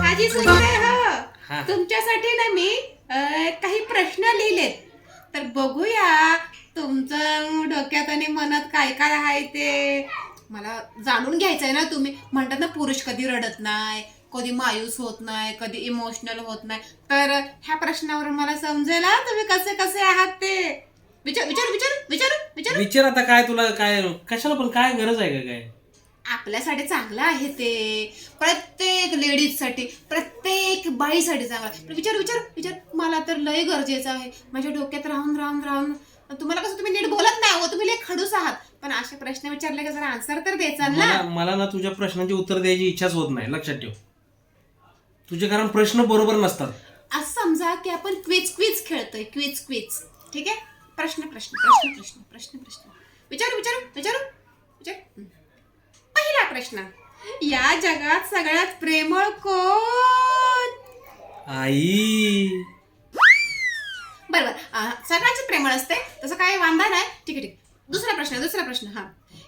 आजी सुनताय हा. हो. तुमच्यासाठी ना मी अं, काही प्रश्न लिहिलेत. तर बघूया तुमचं डोक्यात आणि मनात काय काय आहे ते. मला जाणून घ्यायचंय ना तुम्ही. म्हणतात ना पुरुष कधी रडत नाही कधी मायूस होत नाही कधी इमोशनल होत नाही. तर ह्या प्रश्नावरून मला समजेल हा तुम्ही कसे कसे आहात ते. विचार विचार विचार विचार विचार. विचार आता काय तुला काय कशाला पण काय गरज आहे का काय? आपल्यासाठी चांगलं आहे ते. प्रत्येक लेडीजसाठी प्रत्येक बाईसाठी चांगलं आहे. विचार विचार विचार. मला तर लय गरजेचं आहे. माझ्या डोक्यात राहून राहून राहून. तुम्हाला कसं तुम्ही नीट बोलत नाही हो तुम्ही लय खडूस आहात. पण असे प्रश्न विचारले का जरा आन्सर तर द्यायचा ना? मला मला ना तुझ्या प्रश्नांची उत्तर द्यायची इच्छाच होत नाही लक्षात ठेव. तुझे कारण प्रश्न बरोबर नसतात. असं समजा की आपण क्विज क्विज खेळतोय क्विज क्विज ठीक आहे? प्रश्न प्रश्न प्रश्न प्रश्न प्रश्न प्रश्न. विचारू विचारू विचारू विचार. प्रश्न. या जगात सगळ्यात प्रेमळ कोण? आई. बरोबर. सगळ्यांचे प्रेमळ असते. तसं काही वांधा नाही. ठीक आहे ठीक. दुसरा प्रश्न दुसरा प्रश्न हा.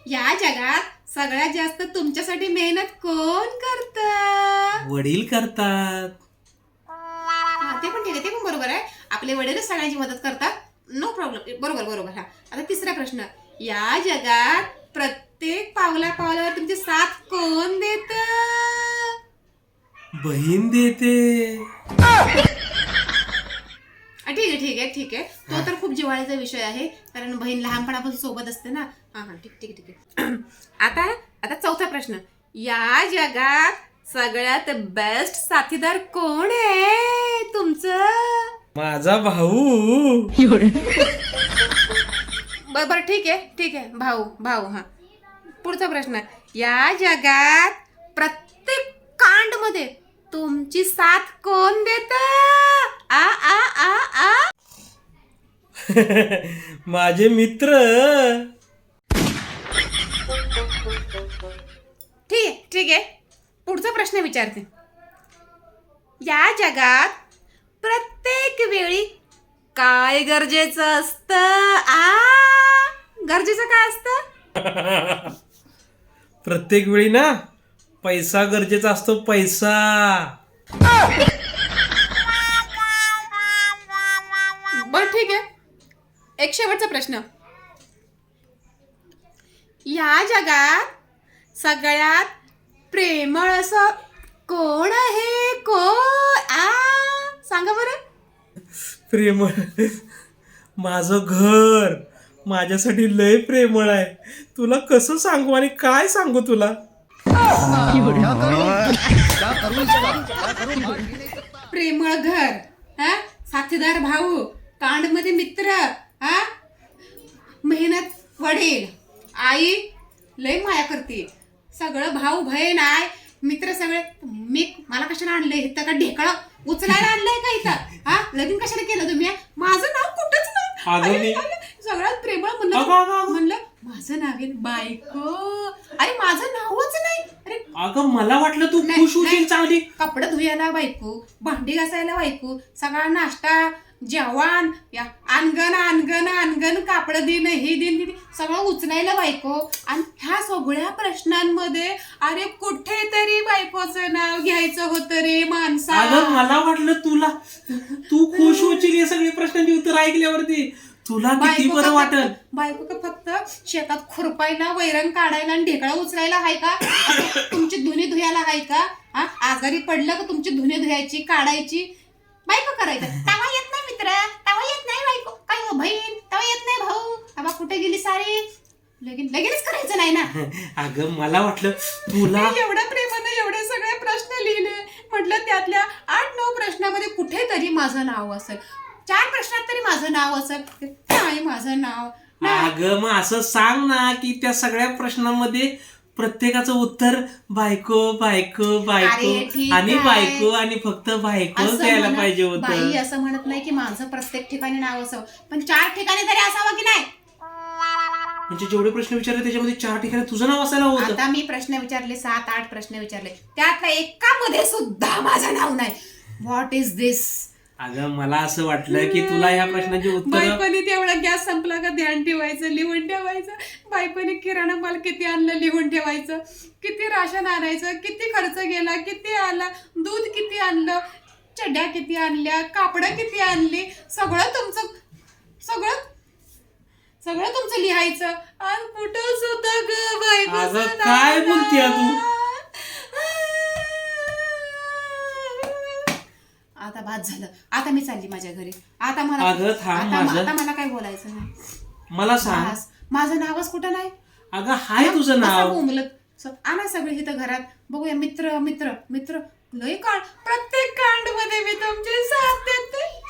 या जगात सगळ्यात जास्त तुमच्यासाठी मेहनत कोण करत? वडील करतात. ते पण ठीक आहे. ते पण बरोबर आहे. आपले वडीलच सगळ्यांची मदत करतात. नो प्रॉब्लेम बरोबर बरोबर हा. आता तिसरा प्रश्न. या जगात प्रत्येक पावला पावलावर तुमची साथ कोण देत? बहीण देते. ठीक आहे ठीक आहे ठीक आहे. तो तर खूप जिव्हाळ्याचा विषय आहे कारण बहीण लहानपणापासून सोबत असते ना. हा हा ठीक ठीक ठीक आहे. आता आता चौथा प्रश्न. या जगात सगळ्यात बेस्ट साथीदार कोण आहे? तुमचं? माझा भाऊ. बर बर ठीक आहे ठीक आहे. भाऊ भाऊ हा. पुढचा प्रश्न. या जगात प्रत्येक कांडमध्ये तुमची साथ कोण देत? आ आ आ आ. माझे मित्र. ठीक आहे ठीक आहे. पुढचा प्रश्न विचारते. या जगात प्रत्येक वेळी काय गरजेचं असतं? आ. गरजेचं काय असतं? प्रत्येक वेळी ना पैसा गरजेचा असतो पैसा. बर ठीक आहे. एक शेवटचा प्रश्न. या जगात सगळ्यात प्रेमळ असं कोण आहे? कोण? आ सांगा बरं. प्रेमळ. माझं घर. माझ्यासाठी लय प्रेमळ आहे. तुला कसं सांगू आणि काय सांगू तुला? प्रेमळ घर हा? साथीदार भाऊ कांडमध्ये मित्र हा? मेहनत वडील आई लय माया करते. सगळं भाऊ बहीण आहे मित्र सगळे. मी मला कशाला आणलंय इथं का ढेकळं उचलायला आणलंय का इथं? हा? लगीन कशाला केलं तुम्ही? माझं नाव कुठंच अगं नाही मी- अरे, सगळ्यात प्रेमळ अगं, म्हणलं. अगं, अगं. म्हणलं माझं नाव आहे बायको. अरे माझं नावच नाही. अरे अगं मला वाटलं तू नाही, खुश होशील नाही. चांगली. कपडे धुयाला बायको भांडी घासायला बायको सगळा नाश्ता जेवण या अनगण अनगण अनगण कापड दिन हे दिन दिन सगळं उचलायला बायको. आणि ह्या सगळ्या प्रश्नांमध्ये अरे कुठेतरी बायकोचं नाव घ्यायचं होतं रे माणसा अगं मला वाटलं तुला तू खुश होशील या सगळी प्रश्नांची उत्तर ऐकल्यावरती. तुला किती बायको बरं का वाटल? फक्त- बायको का फक्त शेतात खुरपायला वैरण काढायला आणि ढेकळा उचलायला आहे का? तुमची धुणी धुयाला आहे का? हा? आजारी पडलं का तुमची धुणी धुयायची काढायची? बायको करायचं. तवा येत नाही मित्र. तवा येत नाही बायको. काय हो बहीण? तवा येत नाही भाऊ. तवा कुठे गेली सारी? लगीन लगीनच करायचं नाही ना. अगं मला वाटलं तुला एवढ्या प्रेमाने एवढे सगळे प्रश्न लिहिले. म्हटलं त्यातल्या आठ नऊ प्रश्नामध्ये कुठेतरी माझं नाव असेल. चार प्रश्नात तरी माझं नाव असेल नाही माझं नाव. अगं मग असं सांग ना की त्या सगळ्या प्रश्नांमध्ये प्रत्येकाचं उत्तर बायको बायको अरे, बायको ठीक आणि आहे. बायको आणि फक्त बायको असं द्यायला म्हणत- पाहिजे बाई होतं असं म्हणत नाही की माझं प्रत्येक ठिकाणी नाव असावं. पण चार ठिकाणी तरी असावं की नाही? म्हणजे जेवढे प्रश्न विचारले त्याच्यामध्ये चार ठिकाणी तुझं नाव असायला होतं. आता मी प्रश्न विचारले सात आठ प्रश्न विचारले. त्यातल्या एकामध्ये सुद्धा माझं नाव नाही. व्हॉट इज दिस अगं मला असं वाटलं की तुला ह्या प्रश्नाची उत्तर बायकोनी तेवढा गॅस संपला का? ध्यान ठेवायचं लिहून ठेवायचं. बायकोनी किराणा माल किती आणलं लिहून ठेवायचं. किती राशन आणायचं किती खर्च गेला किती आला दूध किती आणलं चड्या किती आणल्या कापडं किती आणली सगळं तुमचं सगळं सगळं तुमचं लिहायचं. आणि कुठं सुद्धा ग अगं, काय बोलतेय तू? बाद झालं. आता मी चालली माझ्या घरी. आता मला अगं, थांब आता माझं. आता मला काय बोलायचं नाही. मला सांग. माझं नावच कुठं नाही? अगं हाय तुझं नाव. बोंबलत. स- आणा सगळे इथं घरात. बघूया मित्र मित्र मित्र. लय कांड प्रत्येक कांडमध्ये मी तुमची साथ देते.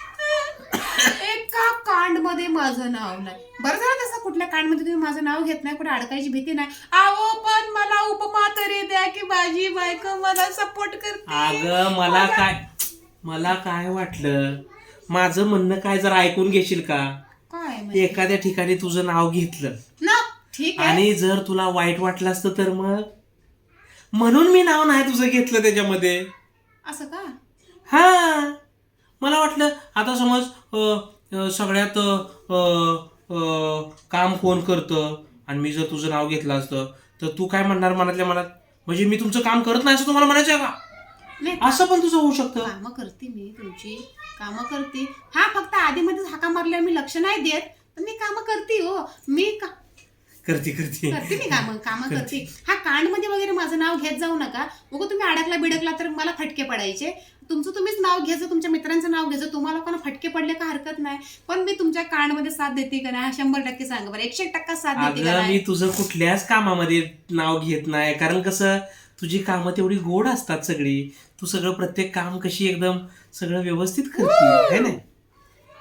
एका कांडमध्ये माझं नाव नाही. बरं झालं तसं कुठल्या कांडमध्ये तुम्ही माझं नाव घेत नाही कुठे अडकायची भीती नाही. आवो पण मला उपमा तरी द्या की माझी बायको मला सपोर्ट करते. अगं मला काय मला काय वाटलं? माझं म्हणणं काय जर ऐकून घेशील का? काय म्हणजे? एखाद्या ठिकाणी तुझं नाव घेतलं. ना ठीक आहे. आणि जर तुला वाईट वाटलं असतं तर मग? म्हणून मी नाव नाही तुझं घेतलं त्याच्यामध्ये. असं का? हा. मला वाटलं आता समज अ, अ, सगळ्यात अ, अ, काम कोण करतं? आणि मी जर तुझं नाव घेतलं असतं तर तू काय म्हणणार मनातल्या मनात? म्हणजे मी तुमचं काम करत नाही असं तुम्हाला म्हणायचं आहे का? नाही असं पण तुझं होऊ शकतं. कामं करते मी तुमची कामं करते. हा फक्त आधी मध्ये हाका मारल्यावर मी लक्ष नाही देत पण मी कामं करते हो. मी का करते करते. करते मी कामं कामं करते. हा कांडमध्ये वगैरे माझं नाव घेत जाऊ नका. बघू तुम्ही अडकला बिडकला तर मला फटके पडायचे. तुमचं तुम्हीच नाव घ्यायचं तुमच्या मित्रांचं नाव घ्यायचं तुम्हाला कोणा फटके पडले का हरकत नाही. पण मी तुमच्या कांडमध्ये साथ देते का नाही? हा शंभर टक्के सांगा बरं. एकशे एक टक्का साथ देते का अगं मी तुझं कुठल्याच कामामध्ये नाव घेत नाही. कारण कसं तुझी कामं तेवढी गोड असतात सगळी. तू सगळं प्रत्येक काम कशी एकदम सगळं व्यवस्थित करते है ना?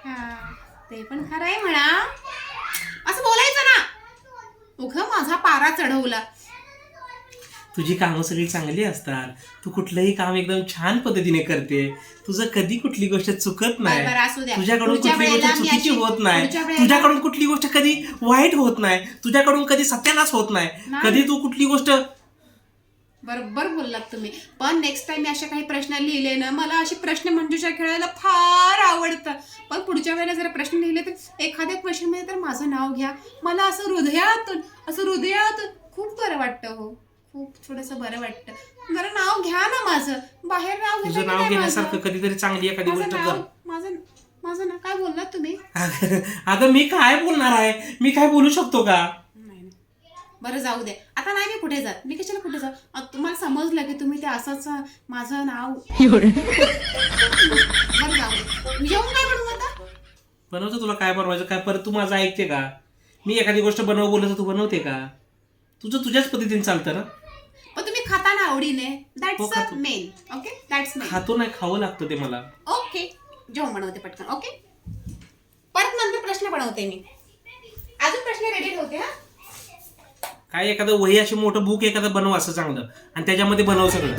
हा, ते पण खरं आहे म्हणा. असं बोलायचं ना. उग माझा पारा चढवला. तुझी कामं सगळी चांगली असतात. तू कुठलंही काम एकदम छान पद्धतीने करते. तुझं कधी कुठली गोष्ट चुकत बरं, बरं, असू नाही द्या. तुझ्याकडून पुढच्या कुठली गोष्ट वेळेला मी चुकीची अशी- होत नाही. पुढच्या वेळेला- तुझ्याकडून कुठली गोष्ट कधी वाईट होत नाही. तुझ्याकडून कधी सत्यानाश होत नाही. नाही. कधी तू कुठली गोष्ट बरोबर बोललात तुम्ही. पण नेक्स्ट टाइम असे काही प्रश्न लिहिले ना मला असे प्रश्न मंजुषा खेळायला फार आवडतं. पण पुढच्या वेळेला जर प्रश्न लिहिले तर एखाद्या क्वेश्चनमध्ये तर माझं नाव घ्या. मला असं हृदयातून असं हृदयातून खूप बरं वाटतं हो. खूप थोडस बरं वाटतं. जरा नाव घ्या ना माझं. बाहेर नाव तुझं नाव घेण्यासारखं? कधीतरी चांगली एखादी माझं गोष्ट नाव कर. माझं माझं नाव काय बोललात तुम्ही? अगं, मी काय बोलणार आहे? मी काय बोलू शकतो का. बरं जाऊ दे. आता नाही मी कुठे जात? मी कशाला कुठे जाऊ? तुम्हाला समजलं की तुम्ही ते असंच माझं नाव बरं जाऊ दे. मी जेवण काय बनवू आता? बनवतो तुला काय बनवायचं? काय परत तू माझं ऐकते का? मी एखादी गोष्ट बनव बोलत तू बनवते का? तुझं तुझ्याच पद्धतीने चालतं ना? पण तुम्ही खाता ना आवडीने. हो, दॅट्स खातो. मेन ओके दॅट्स मेन खातो नाही खावं लागतं ते मला. ओके जेवण बनवते पटकन. ओके परत नंतर प्रश्न बनवते मी. अजून प्रश्न रेडी ठेवते हा? काय एखादं वही अशी मोठं बुक एखादं बनवा असं चांगलं. आणि त्याच्यामध्ये बनव सगळं.